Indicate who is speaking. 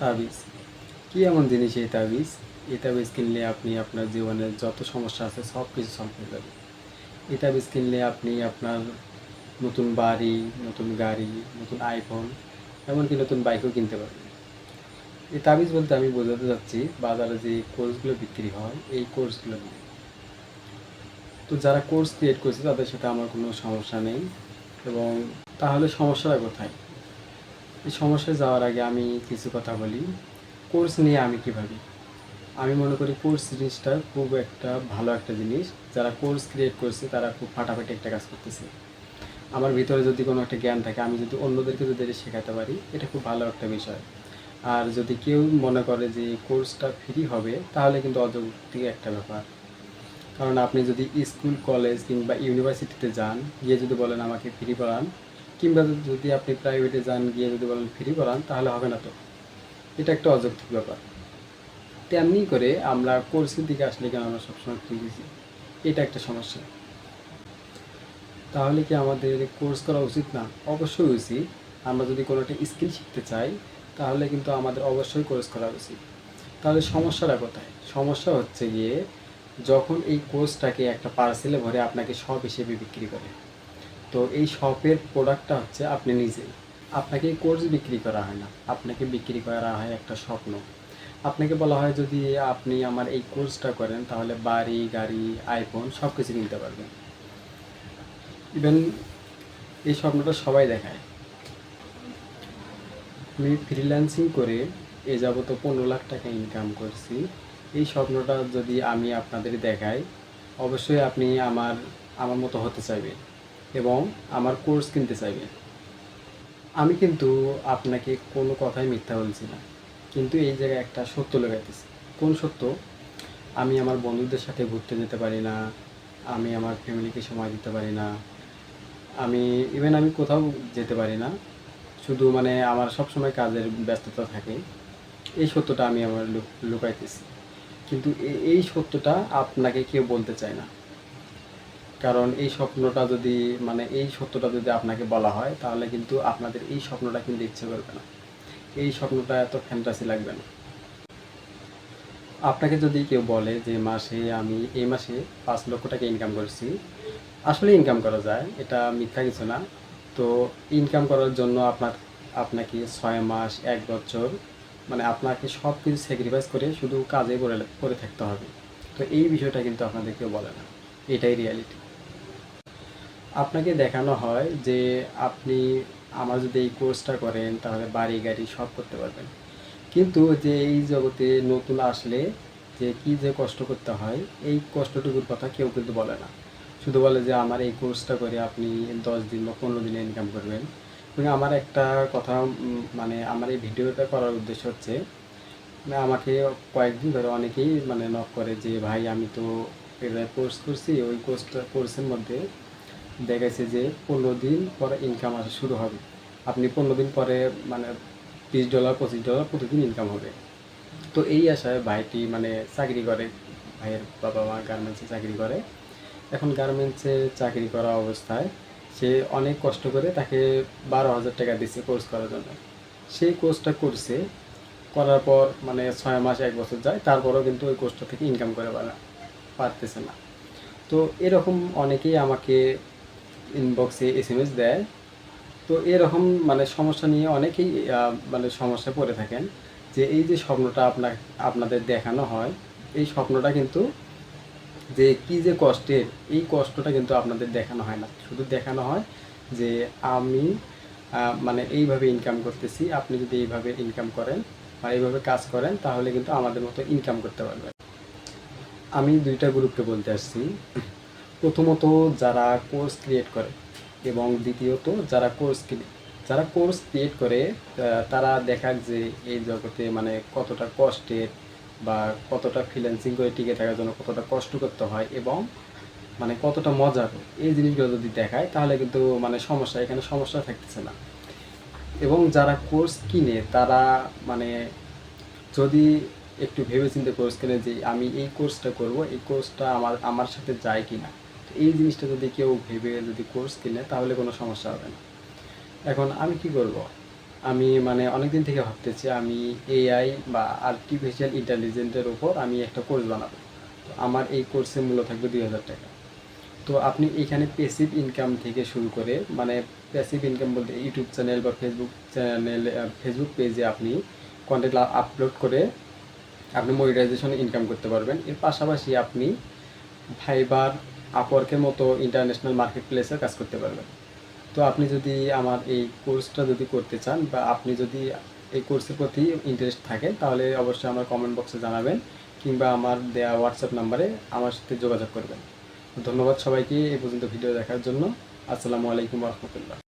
Speaker 1: তাবিজ। কী এমন জিনিস এই তাবিজ? এই তাবিজ কিনলে আপনি আপনার জীবনের যত সমস্যা আছে সব কিছু সলভ হয়ে যাবে। এই তাবিজ কিনলে আপনি আপনার নতুন বাড়ি, নতুন গাড়ি, নতুন আইফোন এমনকি নতুন বাইকও কিনতে পারবেন। এই তাবিজ বলতে আমি বোঝাতে চাচ্ছি বাজারে যে কোর্সগুলো বিক্রি হয়, এই কোর্সগুলো নিয়ে। তো যারা কোর্স ক্রিয়েট করছে তাদের সাথে আমার কোনো সমস্যা নেই এবং তাহলে সমস্যাটা কোথায়? এই সমস্যায় যাওয়ার আগে আমি কিছু কথা বলি। কোর্স নিয়ে আমি কী ভাবি? আমি মনে করি কোর্স জিনিসটা খুব একটা ভালো একটা জিনিস। যারা কোর্স ক্রিয়েট করছে, তারা খুব ফাটাফাটি একটা কাজ করতেছে। আমার ভিতরে যদি কোনো একটা জ্ঞান থাকে, আমি যদি অন্যদেরকে যদি এটা শেখাতে পারি, এটা খুব ভালো একটা বিষয়। আর যদি কেউ মনে করে যে কোর্সটা ফ্রি হবে, তাহলে কিন্তু অযৌক্তিক একটা ব্যাপার। কারণ আপনি যদি স্কুল কলেজ কিংবা ইউনিভার্সিটিতে যান, গিয়ে যদি বলেন আমাকে ফ্রি পড়ান কিংবা যদি আপনি প্রাইভেটে যান, গিয়ে যদি বলেন ফ্রি পড়ান, তাহলে হবে না তো। এটা একটা অযৌক্তিক ব্যাপার। তেমনি করে আমরা কোর্সের দিকে আসলে কেন আমরা সবসময় ফ্রি দিছি এটা একটা সমস্যা। তাহলে কি আমাদের কোর্স করা উচিত না? অবশ্যই উচিত। আমরা যদি কোনো একটা স্কিল শিখতে চাই, তাহলে কিন্তু আমাদের অবশ্যই কোর্স করা উচিত। তাহলে সমস্যাটা কোথায়? সমস্যা হচ্ছে গিয়ে যখন এই কোর্সটাকে একটা পার্সেলে ভরে আপনাকে সব হিসেবে বিক্রি করে। তো এই শপের প্রোডাক্টটা হচ্ছে আপনি নিজেই আপনাকে এই কোর্স বিক্রি করা হয় না। আপনাকে বিক্রি করা হয় একটা স্বপ্ন। আপনাকে বলা হয় যদি আপনি আমার এই কোর্সটা করেন, তাহলে বাড়ি, গাড়ি আইফোন সব কিছু কিনতে পারবেন। ইভেন এই স্বপ্নটা সবাই দেখায়। আমি ফ্রিল্যান্সিং করে এ যাবত পনেরো লাখ টাকা ইনকাম করছি। এই স্বপ্নটা যদি আমি আপনাদের দেখাই, অবশ্যই আপনি আমার আমার মতো হতে চাইবেন। এবং আমার কোর্স কিনতে চাইবেন আমি কিন্তু আপনাকে কোনো কথাই মিথ্যা বলছি না। কিন্তু এই জায়গায় একটা সত্য লাগাইতেছি কোন সত্য? আমি আমার বন্ধুদের সাথে ঘুরতে যেতে পারি না। আমি আমার ফ্যামিলিকে সময় দিতে পারি না। আমি ইভেন আমি কোথাও যেতে পারি না। শুধু মানে আমার সবসময় কাজের ব্যস্ততা থাকে। এই সত্যটা আমি আমার লুক- লুকাইতেছি। কিন্তু এই সত্যটা আপনাকে কেউ বলতে চায় না। কারণ এই স্বপ্নটা যদি মানে এই সত্যটা যদি আপনাকে বলা হয়, তাহলে কিন্তু আপনাদের এই স্বপ্নটা কিন্তু ইচ্ছে করবে না। এই স্বপ্নটা এত ফ্যান্টাসি লাগবে না। আপনাকে যদি কেউ বলে যে মাসে আমি, এই মাসে পাঁচ লক্ষ টাকা ইনকাম করছি, আসলে ইনকাম করা যায়, এটা মিথ্যা কিছু না। তো ইনকাম করার জন্য আপনার, আপনাকে ছয় মাস, এক বছর মানে আপনাকে সব কিছু স্যাক্রিফাইস করে শুধু কাজে করে করে থাকতে হবে। তো এই বিষয়টা কিন্তু আপনাদের কেউ বলে না। এটাই রিয়ালিটি আপনাকে দেখানো হয় যে আপনি আমার যদি এই কোর্সটা করেন, তাহলে বাড়ি গাড়ি সব করতে পারবেন। কিন্তু যে এই জগতে নতুন আসলে যে কি যে কষ্ট করতে হয়, এই কষ্টটুকুর কথা কেউ কিন্তু বলে না। শুধু বলে যে আমার এই কোর্সটা করে আপনি দশ দিন বা পনেরো দিনে ইনকাম করবেন। এবং আমার একটা কথা মানে আমার এই ভিডিওটা করার উদ্দেশ্য হচ্ছে মানে আমাকে কয়েকদিন ধরে অনেকেই মানে নক করে যে, ভাই, আমি তো কোর্স করছি, ওই কোর্সটা কোর্সের মধ্যে দেখাইছে যে পনেরো দিন পরে ইনকাম আসা শুরু হবে। আপনি পনেরো দিন পরে মানে বিশ ডলার পঁচিশ ডলার প্রতিদিন ইনকাম হবে। তো এই আশায় ভাইটি মানে চাকরি করে, ভাইয়ের বাবা মা গার্মেন্টসে চাকরি করে। এখন গার্মেন্টসে চাকরি করা অবস্থায় সে অনেক কষ্ট করে তাকে বারো হাজার টাকা দিচ্ছে কোর্স করার জন্য। সেই কোর্সটা করছে, করার পর মানে ছয় মাস, এক বছর যায়, তারপরেও কিন্তু ওই কোর্সটা থেকে ইনকাম করে পারা পারতেছে না। তো এরকম অনেকেই আমাকে ইনবক্সে এস এম এস দেয়। তো এরকম মানে সমস্যা নিয়ে অনেকেই মানে সমস্যায় পড়ে থাকেন যে এই যে স্বপ্নটা আপনার আপনাদের দেখানো হয়, এই স্বপ্নটা কিন্তু যে কি যে কষ্টের, এই কষ্টটা কিন্তু আপনাদের দেখানো হয় না। শুধু দেখানো হয় যে আমি মানে এইভাবে ইনকাম করতেছি, আপনি যদি এইভাবে ইনকাম করেন বা এইভাবে কাজ করেন, তাহলে কিন্তু আমাদের মতো ইনকাম করতে পারবেন। আমি দুইটা গ্রুপকে বলতে আসছি। প্রথমত যারা কোর্স ক্রিয়েট করে এবং দ্বিতীয়ত যারা কোর্স যারা কোর্স ক্রিয়েট করে তারা দেখাক যে এই জগতে মানে কতটা কষ্টের বা কতটা ফ্রিল্যান্সিং করে টিকে থাকার জন্য কতটা কষ্ট করতে হয় এবং মানে কতটা মজার এই জিনিসগুলো যদি দেখায় তাহলে কিন্তু মানে সমস্যা, এখানে সমস্যা থাকতেছে না। এবং যারা কোর্স কিনে তারা মানে যদি একটু ভেবেচিন্তে কোর্স কিনে যে আমি এই কোর্সটা করব, এই কোর্সটা আমার আমার সাথে যায় কি না এই জিনিসটা যদি কেউ ভেবে যদি কোর্স কিনে, তাহলে কোনো সমস্যা হবে না। এখন আমি কি করব? আমি মানে অনেকদিন থেকে ভাবতেছি আমি এআই বা আর্টিফিশিয়াল ইন্টেলিজেন্সের উপর আমি একটা কোর্স বানাবো। তো আমার এই কোর্সের মূল্য থাকবে দুই হাজার টাকা। তো আপনি এখানে প্যাসিভ ইনকাম থেকে শুরু করে মানে প্যাসিভ ইনকাম বলতে ইউটিউব চ্যানেল বা ফেসবুক চ্যানেল ফেসবুক পেজে আপনি কন্টেন্ট আপলোড করে আপনি মনিটাইজেশন ইনকাম করতে পারবেন। এর পাশাপাশি আপনি ফাইবার আপওয়ার্কের মতো ইন্টারন্যাশনাল মার্কেট প্লেসে কাজ করতে পারবেন। তো আপনি যদি আমার এই কোর্সটা যদি করতে চান বা আপনি যদি এই কোর্সের প্রতি ইন্টারেস্ট থাকে তাহলে অবশ্যই আমার কমেন্ট বক্সে জানাবেন কিংবা আমার দেওয়া হোয়াটসঅ্যাপ নাম্বারে আমার সাথে যোগাযোগ করবেন। ধন্যবাদ সবাইকে, এই পর্যন্ত ভিডিও দেখার জন্য। আসসালামু আলাইকুম রহমতুল্লাহ।